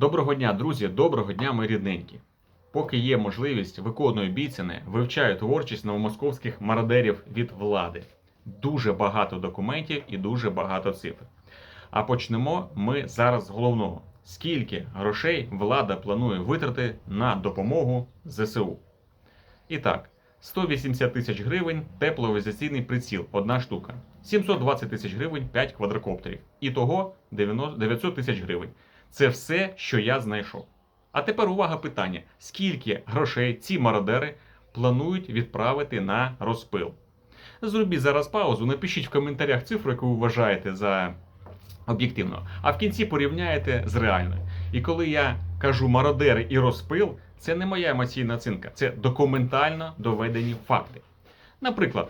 Доброго дня, друзі! Доброго дня, мої рідненькі! Поки є можливість, виконую обіцяне, вивчаю творчість новомосковських мародерів від влади. Дуже багато документів і дуже багато цифр. А почнемо ми зараз з головного: скільки грошей влада планує витрати на допомогу ЗСУ? І так, 180 тисяч гривень тепловізаційний приціл, одна штука. 720 тисяч гривень 5 квадрокоптерів. Ітого 90 900 тисяч гривень. Це все, що я знайшов. А тепер увага питання: скільки грошей ці мародери планують відправити на розпил? Зробіть зараз паузу, напишіть в коментарях цифру, яку ви вважаєте за об'єктивно, а в кінці порівняєте з реальною. І коли я кажу мародери і розпил, це не моя емоційна оцінка, це документально доведені факти. Наприклад,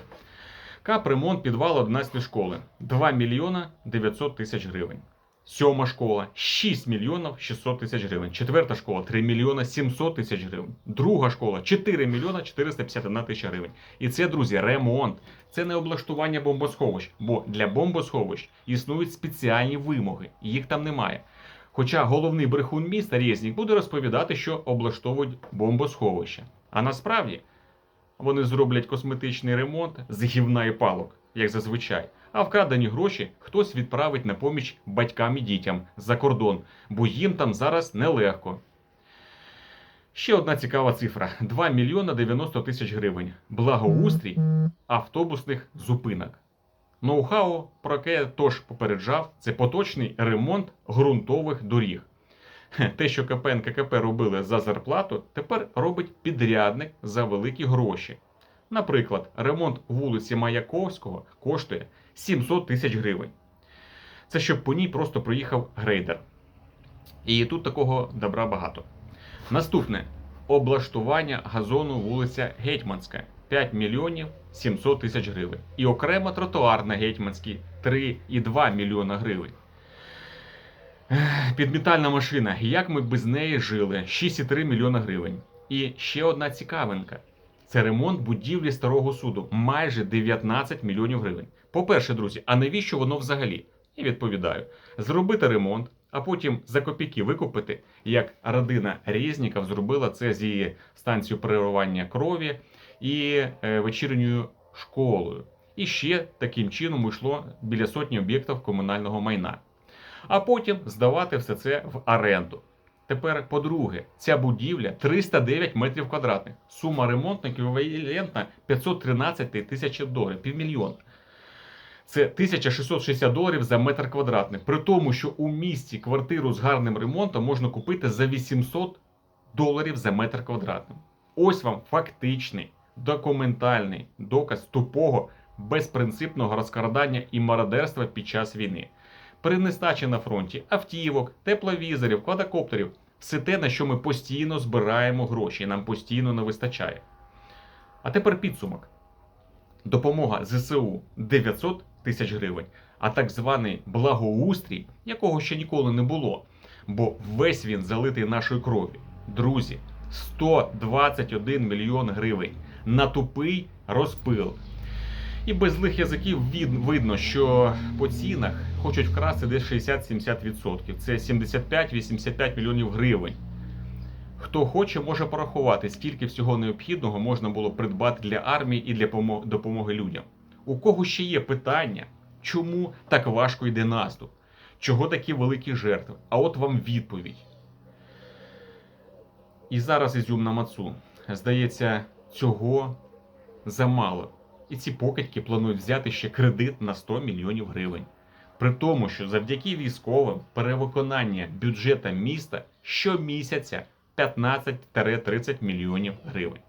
капремонт підвалу 11 школи 2 мільйона 900 тисяч гривень. Сьома школа 6 мільйонів 600 тисяч гривень. Четверта школа 3 мільйона 700 тисяч гривень. Друга школа 4 мільйона 451 тисяча гривень. І це, друзі, ремонт. Це не облаштування бомбосховищ, бо для бомбосховищ існують спеціальні вимоги, їх там немає. Хоча головний брехун міста Резнік буде розповідати, що облаштовують бомбосховища. А насправді вони зроблять косметичний ремонт з гівна і палок, як зазвичай. А вкрадені гроші хтось відправить на поміч батькам і дітям за кордон, бо їм там зараз нелегко. Ще одна цікава цифра: 2 мільйона 90 тисяч гривень. Благоустрій автобусних зупинок. Ноу-хау, про яке я тож попереджав, це поточний ремонт ґрунтових доріг. Те, що КП НККП робили за зарплату, тепер робить підрядник за великі гроші. Наприклад, ремонт вулиці Маяковського коштує 700 тисяч гривень. Це щоб по ній просто проїхав грейдер. І тут такого добра багато. Наступне облаштування газону вулиця Гетьманська 5 мільйонів 700 тисяч гривень. І окремо тротуар на Гетьманській 3,2 мільйона гривень. Підмітальна машина. Як ми без неї жили? 6,3 мільйона гривень. І ще одна цікавинка. Це ремонт будівлі старого суду майже 19 мільйонів гривень. По-перше, друзі, а навіщо воно взагалі? І відповідаю: зробити ремонт, а потім за копійки викупити, як родина Резніков зробила це з її станцією переривання крові і е, вечірньою школою. І ще таким чином йшло біля сотні об'єктів комунального майна. А потім здавати все це в оренду. Тепер, по-друге, ця будівля 309 метрів квадратних. Сума ремонту еквівалентна 513 тисяч доларів, півмільйона. Це 1660 доларів за метр квадратний. При тому, що у місті квартиру з гарним ремонтом можна купити за 800 доларів за метр квадратний. Ось вам фактичний, документальний доказ тупого, безпринципного розкрадання і мародерства під час війни. При нестачі на фронті автівок, тепловізорів, квадрокоптерів все те, на що ми постійно збираємо гроші, нам постійно не вистачає. А тепер підсумок. Допомога ЗСУ 900 тисяч гривень, а так званий благоустрій, якого ще ніколи не було, бо весь він залитий нашою кров'ю. Друзі, 121 мільйон гривень на тупий розпил. І без злих язиків видно, що по цінах хочуть вкрасти десь 60-70%. Це 75-85 мільйонів гривень. Хто хоче, може порахувати, скільки всього необхідного можна було придбати для армії і для допомоги людям. У кого ще є питання, чому так важко йде наступ? Чого такі великі жертви? А от вам відповідь. І зараз ізюм на мацу. Здається, цього замало. І ці покидьки планують взяти ще кредит на 100 мільйонів гривень. При тому, що завдяки військовим перевиконання бюджета міста щомісяця 15-30 мільйонів гривень.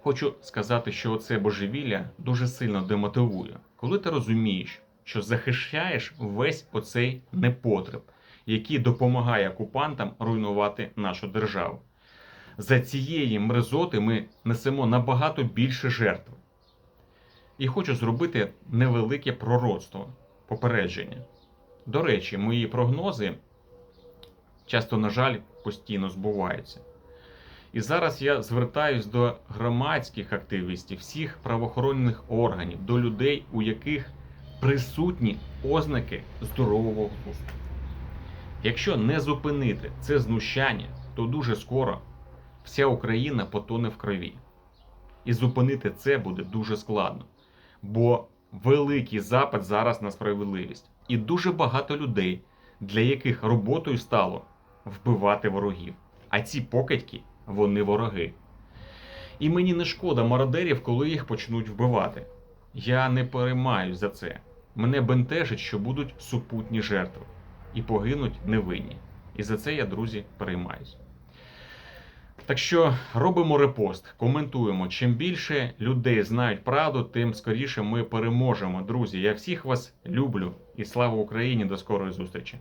Хочу сказати, що це божевілля дуже сильно демотивує, коли ти розумієш, що захищаєш весь оцей непотреб, який допомагає окупантам руйнувати нашу державу. За цієї мрезоти ми несемо набагато більше жертв. І хочу зробити невелике пророцтво, попередження. До речі, мої прогнози часто, на жаль, постійно збуваються. І зараз я звертаюсь до громадських активістів, всіх правоохоронних органів, до людей, у яких присутні ознаки здорового глузду. Якщо не зупинити це знущання, то дуже скоро вся Україна потоне в крові. І зупинити це буде дуже складно. Бо великий запит зараз на справедливість. І дуже багато людей, для яких роботою стало вбивати ворогів. А ці покидьки, вони вороги. І мені не шкода мародерів, коли їх почнуть вбивати. Я не переймаюсь за це. Мене бентежить, що будуть супутні жертви і погинуть невинні. І за це я, друзі, переймаюсь. Так що робимо репост, коментуємо. Чим більше людей знають правду, тим скоріше ми переможемо. Друзі, я всіх вас люблю і слава Україні! До скорої зустрічі!